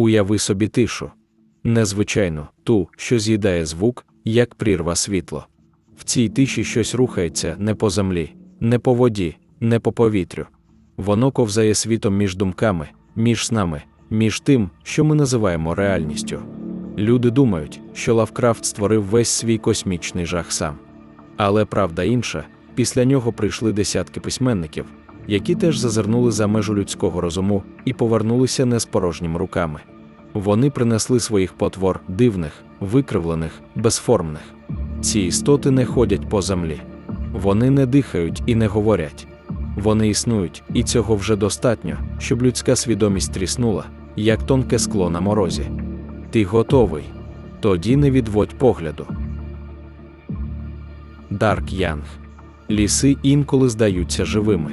Уяви собі тишу. Незвичайну, ту, що з'їдає звук, як прірва світло. В цій тиші щось рухається не по землі, не по воді, не по повітрю. Воно ковзає світом між думками, між снами, між тим, що ми називаємо реальністю. Люди думають, що Лавкрафт створив весь свій космічний жах сам. Але правда інша, після нього прийшли десятки письменників, які теж зазирнули за межу людського розуму і повернулися не з порожніми руками. Вони принесли своїх потвор дивних, викривлених, безформних. Ці істоти не ходять по землі. Вони не дихають і не говорять. Вони існують, і цього вже достатньо, щоб людська свідомість тріснула, як тонке скло на морозі. Ти готовий? Тоді не відводь погляду. Дарк Янг. Ліси інколи здаються живими.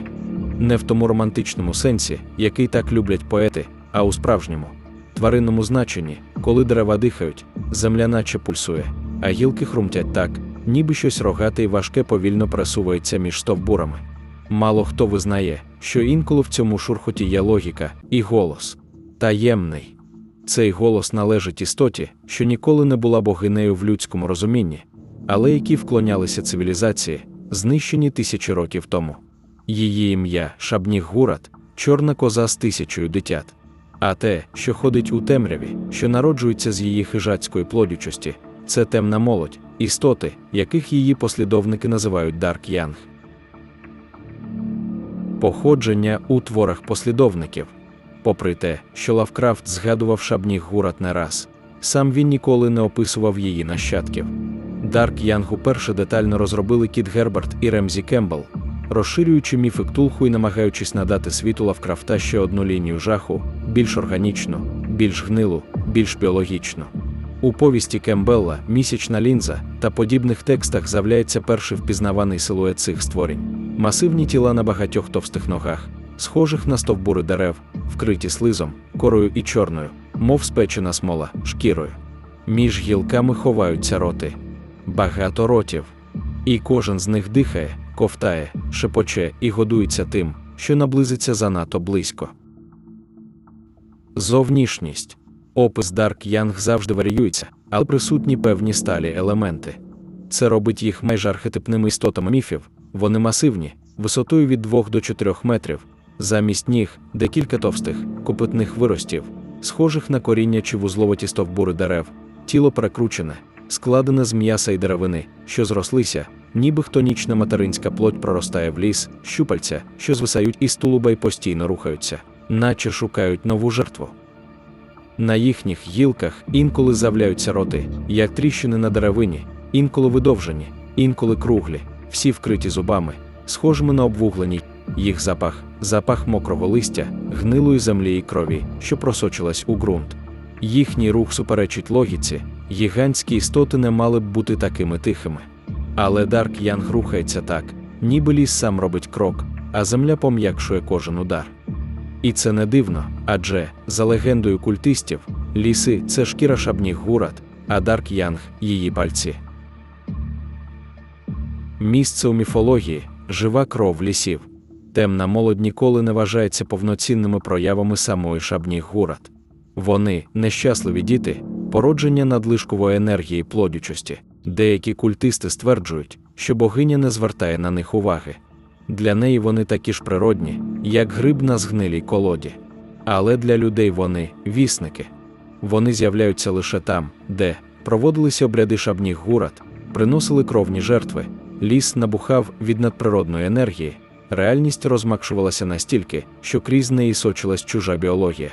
Не в тому романтичному сенсі, який так люблять поети, а у справжньому, тваринному значенні, коли дерева дихають, земля наче пульсує, а гілки хрумтять так, ніби щось рогате і важке повільно пресувається між стовбурами. Мало хто визнає, що інколи в цьому шурхоті є логіка і голос таємний. Цей голос належить істоті, що ніколи не була богинею в людському розумінні, але які вклонялися цивілізації, знищені тисячі років тому. Її ім'я Шабніх Гурат, чорна коза з тисячою дитят. А те, що ходить у темряві, що народжується з її хижацької плодючості, це темна молодь, істоти, яких її послідовники називають Дарк Янг. Походження у творах послідовників. Попри те, що Лавкрафт згадував Шабніх Гурат не раз, сам він ніколи не описував її нащадків. Дарк Янг уперше детально розробили Кіт Герберт і Ремзі Кембл, розширюючи міфи Ктулху і намагаючись надати світу Лавкрафта ще одну лінію жаху, більш органічну, більш гнилу, більш біологічну. У повісті Кембелла Місячна лінза та подібних текстах з'являється перший впізнаваний силует цих створінь, масивні тіла на багатьох товстих ногах, схожих на стовбури дерев, вкриті слизом, корою і чорною, мов спечена смола, шкірою. Між гілками ховаються роти. Багато ротів. І кожен з них дихає, ковтає, шепоче і годується тим, що наблизиться занадто близько. Зовнішність. Опис Дарк Янг завжди варіюється, але присутні певні сталі елементи. Це робить їх майже архетипними істотами міфів, вони масивні, висотою від 2 до 4 метрів, замість ніг декілька товстих, копитних виростів, схожих на коріння чи вузловаті стовбури дерев, тіло перекручене, складене з м'яса і деревини, що зрослися, ніби хтонічна материнська плоть проростає в ліс, щупальця, що звисають із тулуба й постійно рухаються, наче шукають нову жертву. На їхніх гілках інколи завляються роти, як тріщини на деревині, інколи видовжені, інколи круглі, всі вкриті зубами, схожими на обвуглені, їх запах, запах мокрого листя, гнилої землі і крові, що просочилась у ґрунт. Їхній рух суперечить логіці, гігантські істоти не мали б бути такими тихими. Але Дарк Янг рухається так, ніби ліс сам робить крок, а земля пом'якшує кожен удар. І це не дивно, адже, за легендою культистів, ліси це шкіра шабніх гурат, а Дарк Янг її пальці. Місце у міфології жива кров лісів. Темна молодь ніколи не вважається повноцінними проявами самої шабніх гурат. Вони нещасливі діти, породження надлишкової енергії плодючості. Деякі культисти стверджують, що богиня не звертає на них уваги. Для неї вони такі ж природні, як гриб на згнилій колоді. Але для людей вони вісники. Вони з'являються лише там, де проводилися обряди шабніх гурат, приносили кровні жертви, ліс набухав від надприродної енергії, реальність розмакшувалася настільки, що крізь неї сочилась чужа біологія.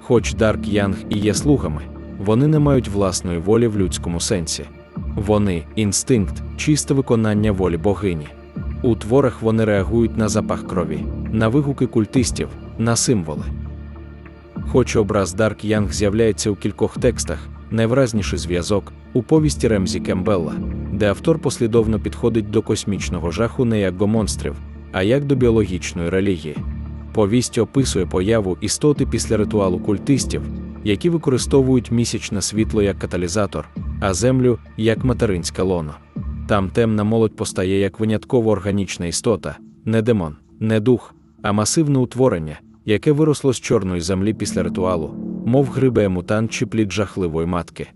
Хоч Дарк Янг і є слугами, вони не мають власної волі в людському сенсі. Вони інстинкт, чисте виконання волі богині. У творах вони реагують на запах крові, на вигуки культистів, на символи. Хоч образ Дарк Янг з'являється у кількох текстах, найвразніший зв'язок у повісті Ремзі Кембелла, де автор послідовно підходить до космічного жаху не як до монстрів, а як до біологічної релігії. Повість описує появу істоти після ритуалу культистів, які використовують місячне світло як каталізатор, а землю як материнське лоно. Там темна молодь постає як винятково органічна істота, не демон, не дух, а масивне утворення, яке виросло з чорної землі після ритуалу, мов грибе мутант чи плід жахливої матки.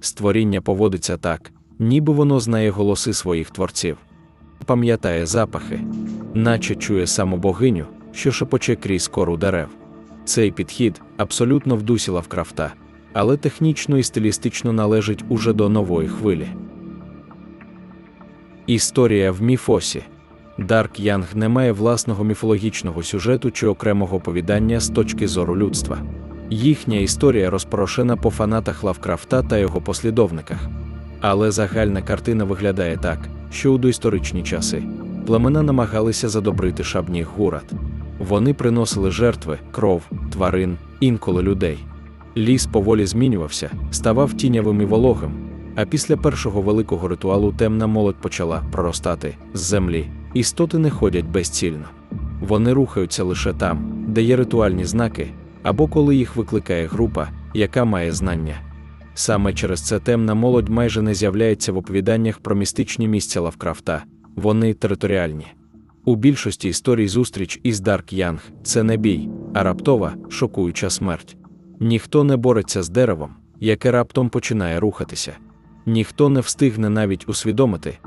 Створіння поводиться так, ніби воно знає голоси своїх творців, пам'ятає запахи, наче чує саму богиню, що шепоче крізь кору дерев. Цей підхід абсолютно в дусі Лавкрафта, але технічно і стилістично належить уже до нової хвилі. Історія в міфосі. Дарк Янг не має власного міфологічного сюжету чи окремого повідання з точки зору людства. Їхня історія розпорошена по фанатах Лавкрафта та його послідовниках. Але загальна картина виглядає так, що у доісторичні часи племена намагалися задобрити шабніх гурат. Вони приносили жертви, кров, тварин, інколи людей. Ліс поволі змінювався, ставав тінявим і вологим, а після першого великого ритуалу темна молодь почала проростати з землі. Істоти не ходять безцільно. Вони рухаються лише там, де є ритуальні знаки, або коли їх викликає група, яка має знання. Саме через це темна молодь майже не з'являється в оповіданнях про містичні місця Лавкрафта, вони територіальні. У більшості історій зустріч із Дарк Янг це не бій, а раптова, шокуюча смерть. Ніхто не бореться з деревом, яке раптом починає рухатися. Ніхто не встигне навіть усвідомити.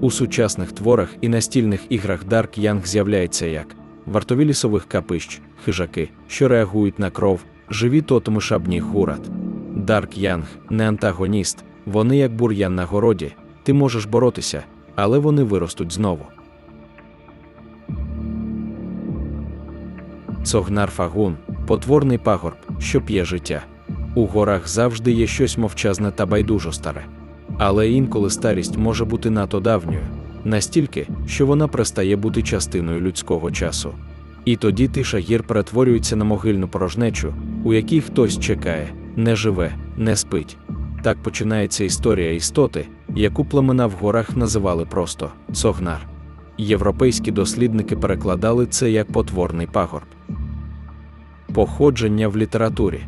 У сучасних творах і настільних іграх Дарк Янг з'являється як вартові лісових капищ, хижаки, що реагують на кров, живі тотеми шабніх гурат. Дарк Янг не антагоніст, вони як бур'ян на городі, ти можеш боротися, але вони виростуть знову. Цогнар Фагун потворний пагорб, що п'є життя. У горах завжди є щось мовчазне та байдужо старе. Але інколи старість може бути надто давньою, настільки, що вона перестає бути частиною людського часу. І тоді тиша гір перетворюється на могильну порожнечу, у якій хтось чекає, не живе, не спить. Так починається історія істоти, яку племена в горах називали просто цогнар. Європейські дослідники перекладали це як потворний пагорб. Походження в літературі.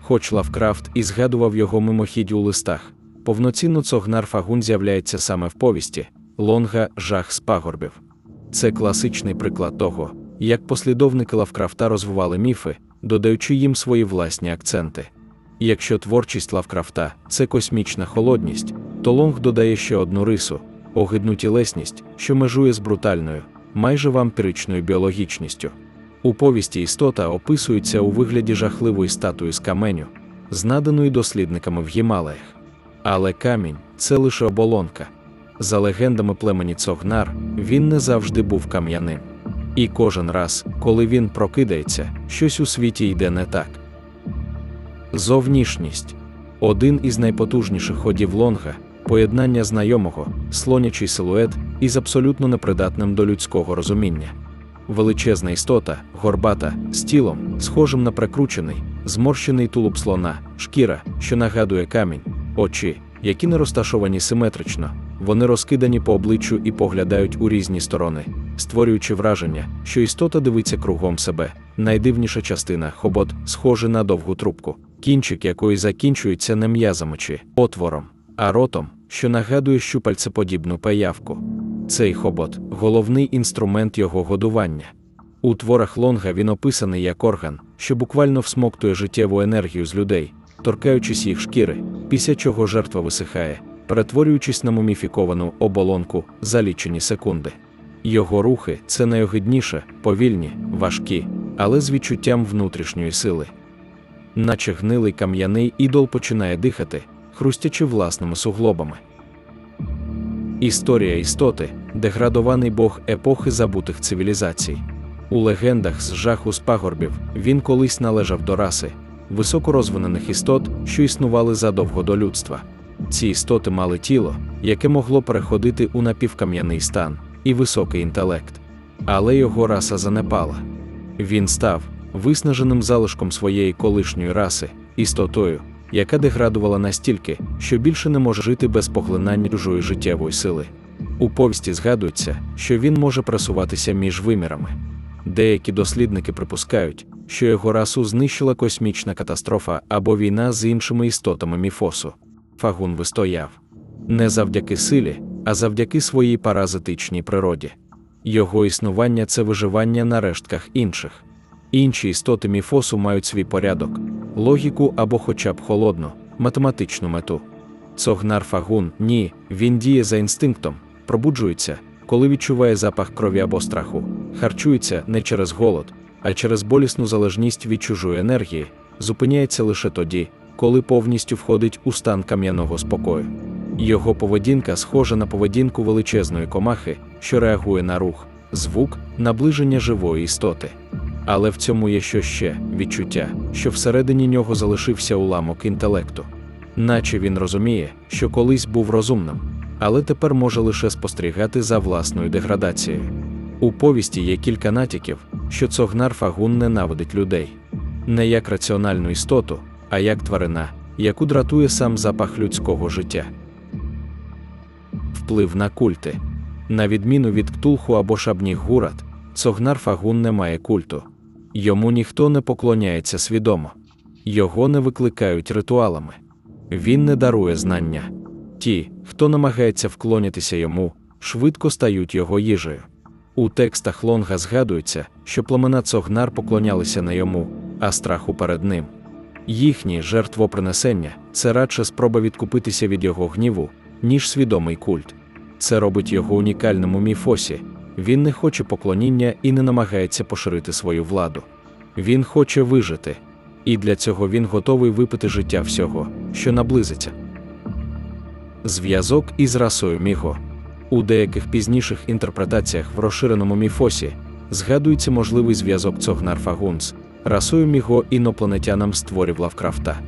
Хоч Лавкрафт і згадував його мимохідь у листах, повноцінно цогнар Фагун з'являється саме в повісті Лонга Жах з пагорбів. Це класичний приклад того, як послідовники Лавкрафта розвивали міфи, додаючи їм свої власні акценти. Якщо творчість Лавкрафта це космічна холодність, то Лонг додає ще одну рису огидну тілесність, що межує з брутальною, майже вампіричною біологічністю. У повісті істота описується у вигляді жахливої статуї з каменю, знаданої дослідниками в Гімалаях. Але камінь це лише оболонка. За легендами племені Цогнар, він не завжди був кам'яним. І кожен раз, коли він прокидається, щось у світі йде не так. Зовнішність один із найпотужніших ходів лонга поєднання знайомого, слонячий силует із абсолютно непридатним до людського розуміння. Величезна істота, горбата, з тілом, схожим на прикручений, зморщений тулуб слона, шкіра, що нагадує камінь, очі, які не розташовані симетрично, вони розкидані по обличчю і поглядають у різні сторони, створюючи враження, що істота дивиться кругом себе. Найдивніша частина хобот, схожий на довгу трубку, кінчик якої закінчується не м'язами чи отвором, а ротом, що нагадує щупальцеподібну паявку. Цей хобот головний інструмент його годування. У творах Лонга він описаний як орган, що буквально всмоктує життєву енергію з людей, торкаючись їх шкіри, після чого жертва висихає, перетворюючись на муміфіковану оболонку за лічені секунди. Його рухи це найогидніше, повільні, важкі, але з відчуттям внутрішньої сили. Наче гнилий кам'яний ідол починає дихати, хрустячи власними суглобами. Історія істоти деградований бог епохи забутих цивілізацій. У легендах з жаху з пагорбів він колись належав до раси високорозвинених істот, що існували задовго до людства. Ці істоти мали тіло, яке могло переходити у напівкам'яний стан і високий інтелект. Але його раса занепала. Він став виснаженим залишком своєї колишньої раси, істотою, яка деградувала настільки, що більше не може жити без поглинання чужої життєвої сили. У повісті згадується, що він може пресуватися між вимірами. Деякі дослідники припускають, що його расу знищила космічна катастрофа або війна з іншими істотами міфосу. Фагун вистояв не завдяки силі, а завдяки своїй паразитичній природі. Його існування це виживання на рештках інших. Інші істоти міфосу мають свій порядок, логіку або хоча б холодну, математичну мету. Цогнар фагун ні, він діє за інстинктом, пробуджується, коли відчуває запах крові або страху, харчується не через голод, а через болісну залежність від чужої енергії, зупиняється лише тоді, коли повністю входить у стан кам'яного спокою. Його поведінка схожа на поведінку величезної комахи, що реагує на рух, звук, наближення живої істоти. Але в цьому є що ще відчуття, що всередині нього залишився уламок інтелекту. Наче він розуміє, що колись був розумним, але тепер може лише спостерігати за власною деградацією. У повісті є кілька натяків, що цогнар фагун ненавидить людей не як раціональну істоту, а як тварина, яку дратує сам запах людського життя. Вплив на культи. На відміну від ктулху або шабніх гурат, цогнар фагун не має культу. Йому ніхто не поклоняється свідомо, його не викликають ритуалами. Він не дарує знання. Ті, хто намагається вклонятися йому, швидко стають його їжею. У текстах Лонга згадується, що племена цогнар поклонялися не йому, а страху перед ним. Їхні жертвопринесення це радше спроба відкупитися від його гніву, ніж свідомий культ. Це робить його унікальним у міфосі. Він не хоче поклоніння і не намагається поширити свою владу. Він хоче вижити, і для цього він готовий випити життя всього, що наблизиться. Зв'язок із расою Міго. У деяких пізніших інтерпретаціях в розширеному міфосі згадується можливий зв'язок Цогнар Фагунс, расою Міго інопланетянам з творів Лавкрафта.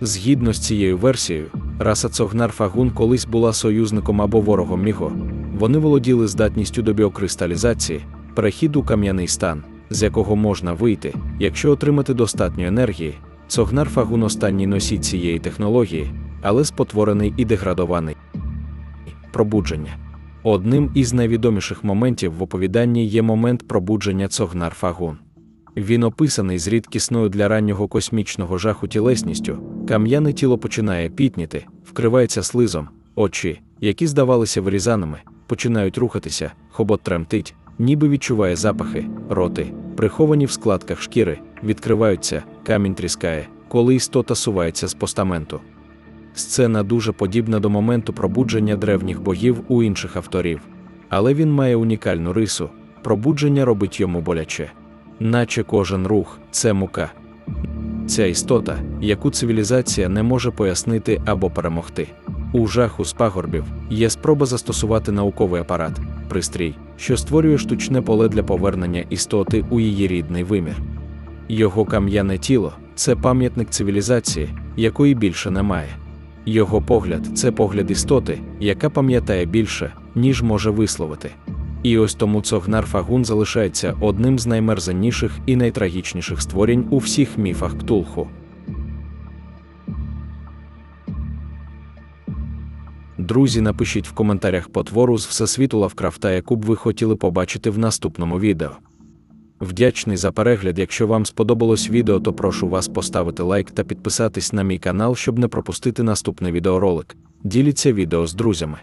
Згідно з цією версією, раса Цогнар Фагун колись була союзником або ворогом Міго. Вони володіли здатністю до біокристалізації, перехід у кам'яний стан, з якого можна вийти, якщо отримати достатньо енергії. Цогнар Фагун останній носій цієї технології, але спотворений і деградований. Пробудження. Одним із найвідоміших моментів в оповіданні є момент пробудження Цогнар Фагун. Він описаний з рідкісною для раннього космічного жаху тілесністю, кам'яне тіло починає пітніти, вкривається слизом, очі, які здавалися вирізаними, починають рухатися, хобот тремтить, ніби відчуває запахи, роти, приховані в складках шкіри, відкриваються, камінь тріскає, коли істота сувається з постаменту. Сцена дуже подібна до моменту пробудження древніх богів у інших авторів, але він має унікальну рису пробудження робить йому боляче. Наче кожен рух це мука. Ця істота, яку цивілізація не може пояснити або перемогти. У жаху з пагорбів є спроба застосувати науковий апарат, пристрій, що створює штучне поле для повернення істоти у її рідний вимір. Його кам'яне тіло це пам'ятник цивілізації, якої більше немає. Його погляд це погляд істоти, яка пам'ятає більше, ніж може висловити. І ось тому цогнар Фагун залишається одним з наймерзенніших і найтрагічніших створінь у всіх міфах Ктулху. Друзі, напишіть в коментарях потвору з Всесвіту Лавкрафта, яку б ви хотіли побачити в наступному відео. Вдячний за перегляд. Якщо вам сподобалось відео, то прошу вас поставити лайк та підписатись на мій канал, щоб не пропустити наступний відеоролик. Діліться відео з друзями.